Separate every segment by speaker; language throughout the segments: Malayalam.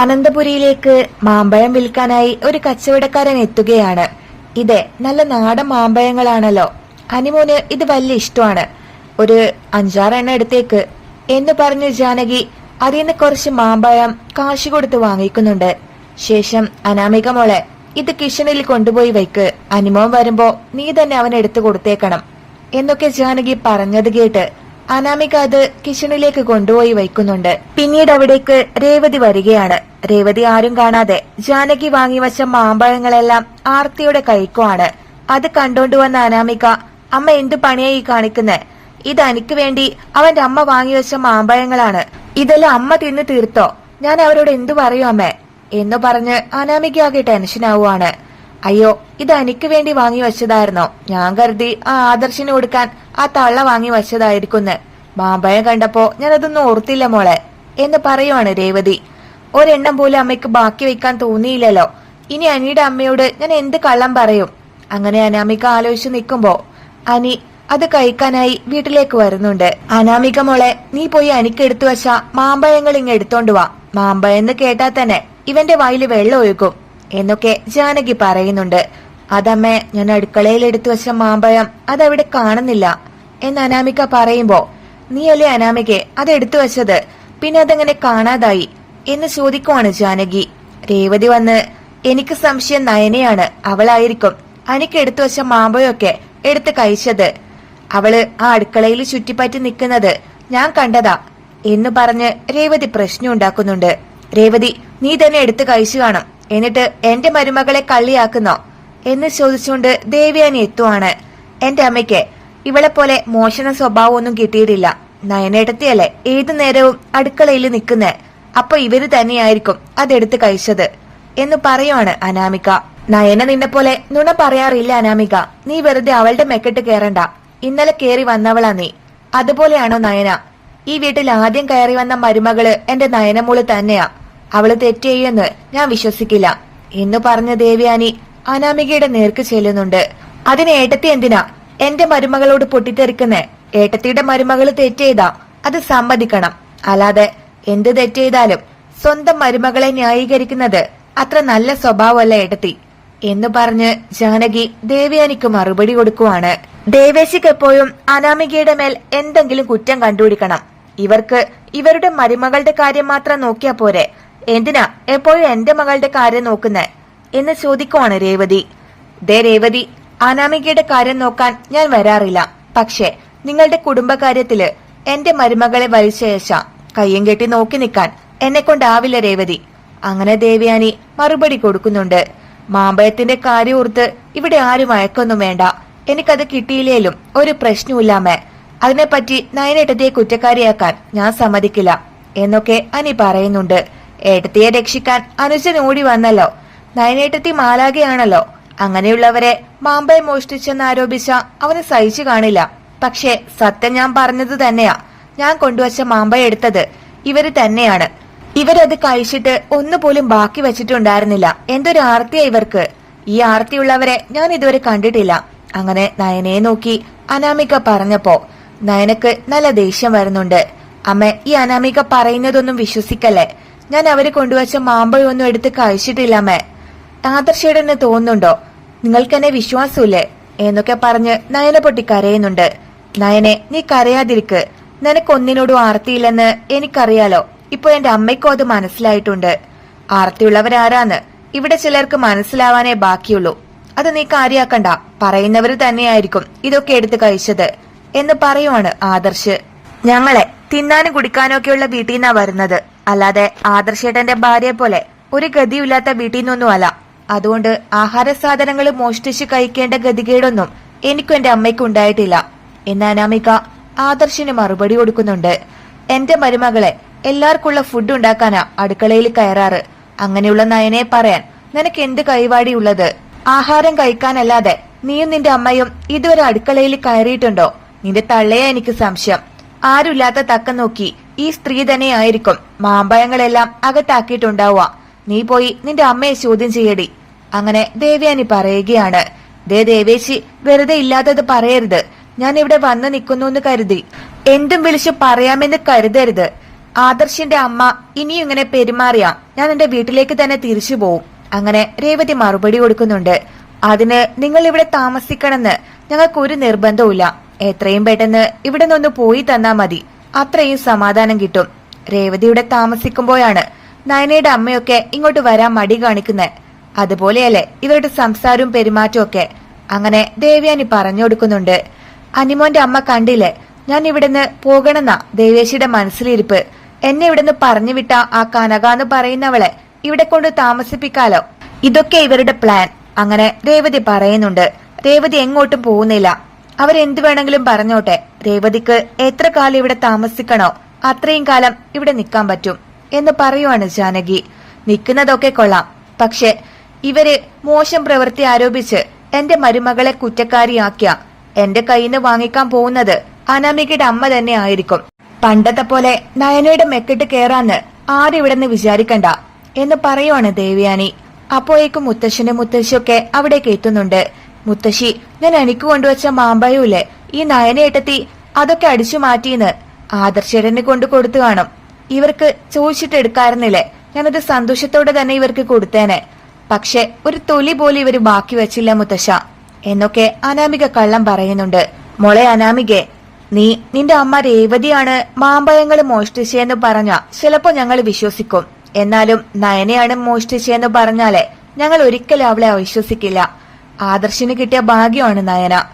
Speaker 1: അനന്തപുരിയിലേക്ക് മാമ്പഴം വിൽക്കാനായി ഒരു കച്ചവടക്കാരൻ എത്തുകയാണ്. ഇതെ നല്ല നാടൻ മാമ്പഴങ്ങളാണല്ലോ. അനിമോന് ഇത് വലിയ ഇഷ്ടമാണ്. ഒരു അഞ്ചാറെണ്ണ എടുത്തേക്ക്. എന്ന് പറഞ്ഞ് ജാനകി അതിൽ നിന്ന് കുറച്ച് മാമ്പഴം കാശ് കൊടുത്ത് വാങ്ങിക്കുന്നുണ്ട്. ശേഷം അനാമിക മോളെ ഇത് കിഷനിൽ കൊണ്ടുപോയി വയ്ക്ക്. അനിമോൻ വരുമ്പോ നീ തന്നെ അവൻ എടുത്തു കൊടുത്തേക്കണം. എന്നൊക്കെ ജാനകി പറഞ്ഞത് കേട്ട് അനാമിക അത് കിച്ചണിലേക്ക് കൊണ്ടുപോയി വയ്ക്കുന്നുണ്ട്. പിന്നീട് അവിടേക്ക് രേവതി വരികയാണ്. രേവതി ആരും കാണാതെ ജാനകി വാങ്ങി വച്ച മാമ്പഴങ്ങളെല്ലാം ആർത്തിയുടെ കഴിക്കുവാണ് അത് കണ്ടോണ്ട് അനാമിക അമ്മ എന്തു പണിയായി കാണിക്കുന്നെ? ഇത് എനിക്ക് വേണ്ടി അവന്റെ അമ്മ വാങ്ങി വെച്ച മാമ്പഴങ്ങളാണ്. ഇതെല്ലാം അമ്മ തിന്നു തീർത്തോ? ഞാൻ അവരോട് എന്തു പറയൂ അമ്മേ? എന്ന് പറഞ്ഞ് അനാമികയാകെ ടെൻഷനാവുകയാണ്. അയ്യോ ഇത് എനിക്ക് വേണ്ടി വാങ്ങി വെച്ചതായിരുന്നോ? ഞാൻ കരുതി ആ ആദർശിന് കൊടുക്കാൻ ആ തള്ള വാങ്ങി വെച്ചതായിരിക്കുന്ന്. മാമ്പഴം കണ്ടപ്പോ ഞാനതൊന്നും ഓർത്തില്ല മോളെ. എന്ന് പറയുവാണ് രേവതി. ഒരെണ്ണം പോലും അമ്മയ്ക്ക് ബാക്കി വെക്കാൻ തോന്നിയില്ലല്ലോ. ഇനി അനിയുടെ അമ്മയോട് ഞാൻ എന്ത് കള്ളം പറയും? അങ്ങനെ അനാമിക ആലോചിച്ച് നിൽക്കുമ്പോ അനി അത് കഴിക്കാനായി വീട്ടിലേക്ക് വരുന്നുണ്ട്. അനാമിക മോളെ നീ പോയി അനിക്ക് എടുത്തു വച്ച മാമ്പഴങ്ങൾ ഇങ്ങ് എടുത്തോണ്ട് വാ. മാമ്പഴം എന്ന് കേട്ടാ തന്നെ ഇവന്റെ വായിൽ വെള്ളം ഒഴുകും. എന്നൊക്കെ ജാനകി പറയുന്നുണ്ട്. അതമ്മേ ഞാൻ അടുക്കളയിൽ എടുത്തു വെച്ച മാമ്പഴം അതവിടെ കാണുന്നില്ല എന്ന് അനാമിക പറയുമ്പോ നീയല്ലേ അനാമികെ അത് എടുത്തു വച്ചത്? പിന്നെ അതെങ്ങനെ കാണാതായി എന്ന് ചോദിക്കുവാണ് ജാനകി. രേവതി വന്ന് എനിക്ക് സംശയം നയനയാണ് അവളായിരിക്കും അനിക്ക് എടുത്തു വച്ച മാമ്പഴമൊക്കെ എടുത്ത് കഴിച്ചത്. അവൾ ആ അടുക്കളയിൽ ചുറ്റിപ്പറ്റി നിൽക്കുന്നത് ഞാൻ കണ്ടതാ എന്ന് പറഞ്ഞ് രേവതി പ്രശ്നം ഉണ്ടാക്കുന്നുണ്ട്. രേവതി നീ തന്നെ എടുത്തു കഴിച്ചു കാണും. എന്നിട്ട് എന്റെ മരുമകളെ കള്ളിയാക്കുന്നോ എന്ന് ചോദിച്ചുകൊണ്ട് ദേവിയാനി എത്തുവാണ്. എന്റെ അമ്മയ്ക്ക് ഇവളെ പോലെ മോശന സ്വഭാവമൊന്നും കിട്ടിയിട്ടില്ല. നയനേട്ടത്തിയല്ലേ ഏതു നേരവും അടുക്കളയിൽ നിൽക്കുന്നേ. അപ്പൊ ഇവർ തന്നെയായിരിക്കും അതെടുത്ത് കഴിച്ചത് എന്ന് പറയുവാണ് അനാമിക. നയന നിന്നെ പോലെ നുണ പറയാറില്ല അനാമിക. നീ വെറുതെ അവളുടെ മെക്കെട്ട് കേറണ്ട. ഇന്നലെ കേറി വന്നവളാ നീ. അതുപോലെയാണോ നയന? ഈ വീട്ടിൽ ആദ്യം കയറി വന്ന മരുമകൾ എന്റെ നയനമോൾ തന്നെയാ. അവൾ തെറ്റ് ചെയ്യുമെന്ന് ഞാൻ വിശ്വസിക്കില്ല. എന്ന് പറഞ്ഞ ദേവയാനി അനാമികയുടെ നേർക്ക് ചെല്ലുന്നുണ്ട്. അതിന് ഏട്ടത്തി എന്തിനാ? എന്റെ മരുമകളോട് പൊട്ടിത്തെറിക്കുന്നേ. ഏട്ടത്തിയുടെ മരുമകൾ തെറ്റ് ചെയ്താ. അത് സമ്മതിക്കണം. അല്ലാതെ എന്ത് തെറ്റ് ചെയ്താലും സ്വന്തം മരുമകളെ ന്യായീകരിക്കുന്നത് അത്ര നല്ല സ്വഭാവമല്ല ഏട്ടത്തി എന്ന് പറഞ്ഞ് ജാനകി ദേവയാനിക്ക് മറുപടി കൊടുക്കുവാണ്. ദേവേശിക്ക് എപ്പോഴും അനാമികയുടെ മേൽ എന്തെങ്കിലും കുറ്റം കണ്ടുപിടിക്കണം. ഇവർക്ക് ഇവരുടെ മരുമകളുടെ കാര്യം മാത്രം നോക്കിയാ പോരെ. എന്തിനാ? എപ്പോഴും എന്റെ മകളുടെ കാര്യം നോക്കുന്നേ? എന്ന് ചോദിക്കുവാണ് രേവതി. ദേ രേവതി അനാമികയുടെ കാര്യം നോക്കാൻ ഞാൻ വരാറില്ല. പക്ഷേ നിങ്ങളുടെ കുടുംബകാര്യത്തിൽ എന്റെ മരുമകളെ വലിച്ചയച്ച കയ്യും കെട്ടി നോക്കി നിൽക്കാൻ എന്നെ കൊണ്ടാവില്ല രേവതി. അങ്ങനെ ദേവയാനി മറുപടി കൊടുക്കുന്നുണ്ട്. മാമ്പഴത്തിന്റെ കാര്യം ഓർത്ത് ഇവിടെ ആരും അയക്കൊന്നും വേണ്ട. എനിക്കത് കിട്ടിയില്ലേലും ഒരു പ്രശ്നവുമില്ലാമേ അതിനെപ്പറ്റി നയനേട്ടത്തെ കുറ്റക്കാരിയാക്കാൻ ഞാൻ സമ്മതിക്കില്ല. എന്നൊക്കെ അനി പറയുന്നുണ്ട്. ഏട്ടത്തിയെ രക്ഷിക്കാൻ അനുജൻ ഓടി വന്നല്ലോ. നയനേട്ടത്തി മാലാകയാണല്ലോ അങ്ങനെയുള്ളവരെ മാമ്പഴം മോഷ്ടിച്ചെന്ന് ആരോപിച്ച അവന് സഹിച്ചു കാണില്ല. പക്ഷേ സത്യം ഞാൻ പറഞ്ഞത് തന്നെയാ. ഞാൻ കൊണ്ടുവച്ച മാമ്പഴം എടുത്തത് ഇവർ തന്നെയാണ്. ഇവരത് കഴിച്ചിട്ട് ഒന്നുപോലും ബാക്കി വെച്ചിട്ടുണ്ടായിരുന്നില്ല. എന്തൊരു ആർത്തിയാ ഇവർക്ക്. ഈ ആർത്തിയുള്ളവരെ ഞാൻ ഇതുവരെ കണ്ടിട്ടില്ല. അങ്ങനെ നയനയെ നോക്കി അനാമിക പറഞ്ഞപ്പോ നയനക്ക് നല്ല ദേഷ്യം വരുന്നുണ്ട്. അമ്മ ഈ അനാമിക പറയുന്നതൊന്നും വിശ്വസിക്കല്ലേ? ഞാൻ അവർ കൊണ്ടുവച്ച മാമ്പഴമൊന്നും എടുത്ത് കഴിച്ചിട്ടില്ല അമ്മേ. ആദർശേടന് തോന്നുന്നുണ്ടോ? നിങ്ങൾക്ക് എന്നെ വിശ്വാസമില്ലേ? എന്നൊക്കെ പറഞ്ഞ് നയന പൊട്ടി കരയുന്നുണ്ട്. നയനെ നീ കരയാതിരിക്ക്. നിനക്കൊന്നിനോടും ആർത്തിയില്ലെന്ന് എനിക്കറിയാലോ. ഇപ്പൊ എന്റെ അമ്മയ്ക്കും അത് മനസ്സിലായിട്ടുണ്ട്. ആർത്തിയുള്ളവരാരാന്ന് ഇവിടെ ചിലർക്ക് മനസ്സിലാവാനേ ബാക്കിയുള്ളൂ. അത് നീ കാര്യാക്കണ്ട. പറയുന്നവർ തന്നെയായിരിക്കും ഇതൊക്കെ എടുത്ത് കഴിച്ചത് എന്ന് പറയുവാണ് ആദർശ്. ഞങ്ങളെ തിന്നാനും കുടിക്കാനും ഒക്കെയുള്ള വീട്ടിൽ നിന്നാ വരുന്നത്. അല്ലാതെ ആദർശേട്ടന്റെ ഭാര്യയെ പോലെ ഒരു ഗതിയില്ലാത്ത വീട്ടിൽ നിന്നൊന്നും അല്ല അതുകൊണ്ട് ആഹാര സാധനങ്ങൾ മോഷ്ടിച്ച് കഴിക്കേണ്ട ഗതികേടൊന്നും എനിക്കും എന്റെ അമ്മയ്ക്കും ഉണ്ടായിട്ടില്ല. എന്ന് അനാമിക ആദർശിന് മറുപടി കൊടുക്കുന്നുണ്ട്. എന്റെ മരുമകളെ എല്ലാവർക്കുള്ള ഫുഡ് ഉണ്ടാക്കാനാ അടുക്കളയിൽ കയറാറ്. അങ്ങനെയുള്ള നയനെ പറയാൻ നിനക്ക് എന്ത് കൈവാടിയുള്ളത് ആഹാരം കഴിക്കാനല്ലാതെ നീയും നിന്റെ അമ്മയും ഇതുവരെ അടുക്കളയിൽ കയറിയിട്ടുണ്ടോ? നിന്റെ തള്ളയെ എനിക്ക് സംശയം. ആരുമില്ലാത്ത തക്ക നോക്കി ഈ സ്ത്രീ തന്നെയായിരിക്കും. മാമ്പഴങ്ങളെല്ലാം അകത്താക്കിയിട്ടുണ്ടാവുക. നീ പോയി നിന്റെ അമ്മയെ ചോദ്യം ചെയ്യടി. അങ്ങനെ ദേവ്യാനി പറയുകയാണ്. ദേ ദേവേശി വെറുതെ ഇല്ലാത്തത് പറയരുത്. ഞാൻ ഇവിടെ വന്നു നിൽക്കുന്നു എന്ന് കരുതി. എന്തും വിളിച്ചു പറയാമെന്ന് കരുതരുത്. ആദർശിന്റെ അമ്മ ഇനിയും ഇങ്ങനെ പെരുമാറിയ ഞാൻ എന്റെ വീട്ടിലേക്ക് തന്നെ തിരിച്ചു പോവും. അങ്ങനെ രേവതി മറുപടി കൊടുക്കുന്നുണ്ട്. അതിന് നിങ്ങൾ ഇവിടെ താമസിക്കണമെന്ന് ഞങ്ങൾക്ക് ഒരു നിർബന്ധവുമില്ല. എത്രയും പെട്ടെന്ന് ഇവിടെ നിന്ന് പോയി തന്നാ മതി. അത്രയും സമാധാനം കിട്ടും. രേവതിയുടെ താമസിക്കുമ്പോഴാണ് നയനയുടെ അമ്മയൊക്കെ ഇങ്ങോട്ട് വരാൻ മടി കാണിക്കുന്നത് അതുപോലെയല്ലേ ഇവരുടെ സംസാരവും പെരുമാറ്റവും ഒക്കെ. അങ്ങനെ ദേവ്യാനി പറഞ്ഞു കൊടുക്കുന്നുണ്ട്. അനിമോന്റെ അമ്മ കണ്ടില്ലേ? ഞാൻ ഇവിടുന്ന് പോകണമെന്നാ ദേവേശിയുടെ മനസ്സിലിരിപ്പ്. എന്നെ ഇവിടുന്ന് പറഞ്ഞു വിട്ട ആ കനകാന്ന് പറയുന്നവളെ ഇവിടെ കൊണ്ട് താമസിപ്പിക്കാലോ? ഇതൊക്കെ ഇവരുടെ പ്ലാൻ അങ്ങനെ രേവതി പറയുന്നുണ്ട്. രേവതി എങ്ങോട്ടും പോകുന്നില്ല. അവരെന്ത് വേണമെങ്കിലും പറഞ്ഞോട്ടെ. രേവതിക്ക് എത്ര കാലം ഇവിടെ താമസിക്കണോ അത്രയും കാലം ഇവിടെ നിൽക്കാൻ പറ്റും എന്ന് പറയുവാണ് ജാനകി. നിൽക്കുന്നതൊക്കെ കൊള്ളാം. പക്ഷെ ഇവർ മോശം പ്രവൃത്തി ആരോപിച്ച് എന്റെ മരുമകളെ കുറ്റക്കാരിയാക്കിയ എന്റെ കയ്യിൽ നിന്ന് വാങ്ങിക്കാൻ പോകുന്നത് അനാമികയുടെ അമ്മ തന്നെ ആയിരിക്കും. പണ്ടത്തെ പോലെ നയനയുടെ മെക്കിട്ട് കേറാന്ന് ആരിവിടെന്ന് വിചാരിക്കണ്ട എന്ന് പറയുവാണ് ദേവ്യാനി. അപ്പോഴേക്കും മുത്തശ്ശനും മുത്തശ്ശിയൊക്കെ അവിടേക്ക് എത്തുന്നുണ്ട്. മുത്തശ്ശി ഞാൻ എനിക്ക് കൊണ്ടുവച്ച മാമ്പായൂല്ലേ ഈ നയനേട്ടത്തി അതൊക്കെ അടിച്ചു മാറ്റിന്ന് ആദർശരന് കൊണ്ട് കൊടുത്തു കാണും. ഇവർക്ക് ചോദിച്ചിട്ട് എടുക്കാറുന്നില്ലേ ഞാനത് സന്തോഷത്തോടെ തന്നെ ഇവർക്ക് കൊടുത്തേനെ. പക്ഷെ ഒരു തൊലി പോലെ ഇവർ ബാക്കി വെച്ചില്ല മുത്തശ്ശ. എന്നൊക്കെ അനാമിക കള്ളം പറയുന്നുണ്ട്. മോളെ അനാമികെ നീ നിന്റെ അമ്മ രേവതിയാണ് മാമ്പഴങ്ങൾ മോഷ്ടിച്ചെന്ന് പറഞ്ഞ ചിലപ്പോ ഞങ്ങൾ വിശ്വസിക്കും. എന്നാലും നയനയാണ് മോഷ്ടിച്ചെന്ന് പറഞ്ഞാലേ ഞങ്ങൾ ഒരിക്കലും അവളെ അവിശ്വസിക്കില്ല. ആദർശിന് കിട്ടിയ ഭാഗ്യമാണ് നയന.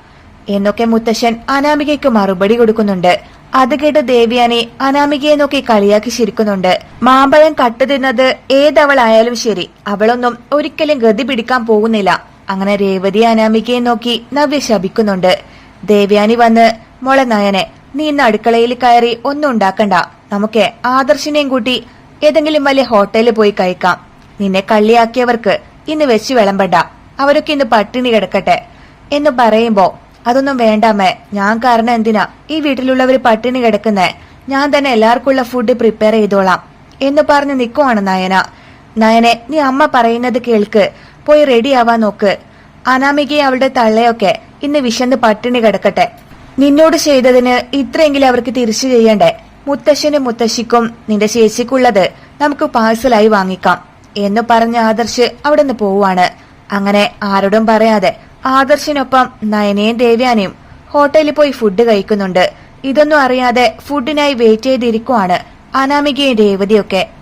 Speaker 1: എന്നൊക്കെ മുത്തശ്ശൻ അനാമികയ്ക്ക് മറുപടി കൊടുക്കുന്നുണ്ട്. അത് കേട്ട് ദേവിയാനെ അനാമികയെ നോക്കി കളിയാക്കി ചിരിക്കുന്നുണ്ട്. മാമ്പഴം കട്ടു തിന്നത് ഏതവളായാലും ശരി അവളൊന്നും ഒരിക്കലും ഗതി പിടിക്കാൻ പോകുന്നില്ല. അങ്ങനെ രേവതി അനാമികയെ നോക്കി നവ്യ ശപിക്കുന്നുണ്ട്. ദേവ്യാനി വന്ന് മോളെ നയനെ നീ ഇന്ന് അടുക്കളയിൽ കയറി ഒന്നും ഉണ്ടാക്കണ്ട. നമുക്ക് ആദർശിനെയും കൂട്ടി ഏതെങ്കിലും വലിയ ഹോട്ടലിൽ പോയി കഴിക്കാം. നിന്നെ കള്ളിയാക്കിയവർക്ക് ഇന്ന് വെച്ച് വിളമ്പണ്ട. അവരൊക്കെ ഇന്ന് പട്ടിണി കിടക്കട്ടെ എന്ന് പറയുമ്പോ അതൊന്നും വേണ്ടാമേ ഞാൻ കാരണം എന്തിനാ? ഈ വീട്ടിലുള്ളവർ പട്ടിണി കിടക്കുന്നേ. ഞാൻ തന്നെ എല്ലാവർക്കുള്ള ഫുഡ് പ്രിപ്പയർ ചെയ്തോളാം എന്ന് പറഞ്ഞ് നിൽക്കുവാണ് നയന. നയനെ നീ അമ്മ പറയുന്നത് കേൾക്ക്. പോയി റെഡി ആവാൻ നോക്ക്. അനാമികയെ അവളുടെ തള്ളയൊക്കെ ഇന്ന് വിശന്ന് പട്ടിണി കിടക്കട്ടെ. നിന്നോട് ചെയ്തതിന് ഇത്രയെങ്കിലും അവർക്ക് തിരിച്ചു ചെയ്യണ്ടേ? മുത്തശ്ശനും മുത്തശ്ശിക്കും നിന്റെ ചേച്ചിക്കുള്ളത് നമുക്ക് പാഴ്സലായി വാങ്ങിക്കാം എന്ന് പറഞ്ഞ ആദർശ് അവിടെ നിന്ന് പോവാണ് അങ്ങനെ ആരോടും പറയാതെ ആദർശിനൊപ്പം നയനയും ദേവ്യാനയും ഹോട്ടലിൽ പോയി ഫുഡ് കഴിക്കുന്നുണ്ട്. ഇതൊന്നും അറിയാതെ ഫുഡിനായി വെയിറ്റ് ചെയ്തിരിക്കുവാണ് അനാമികയും രേവതിയൊക്കെ.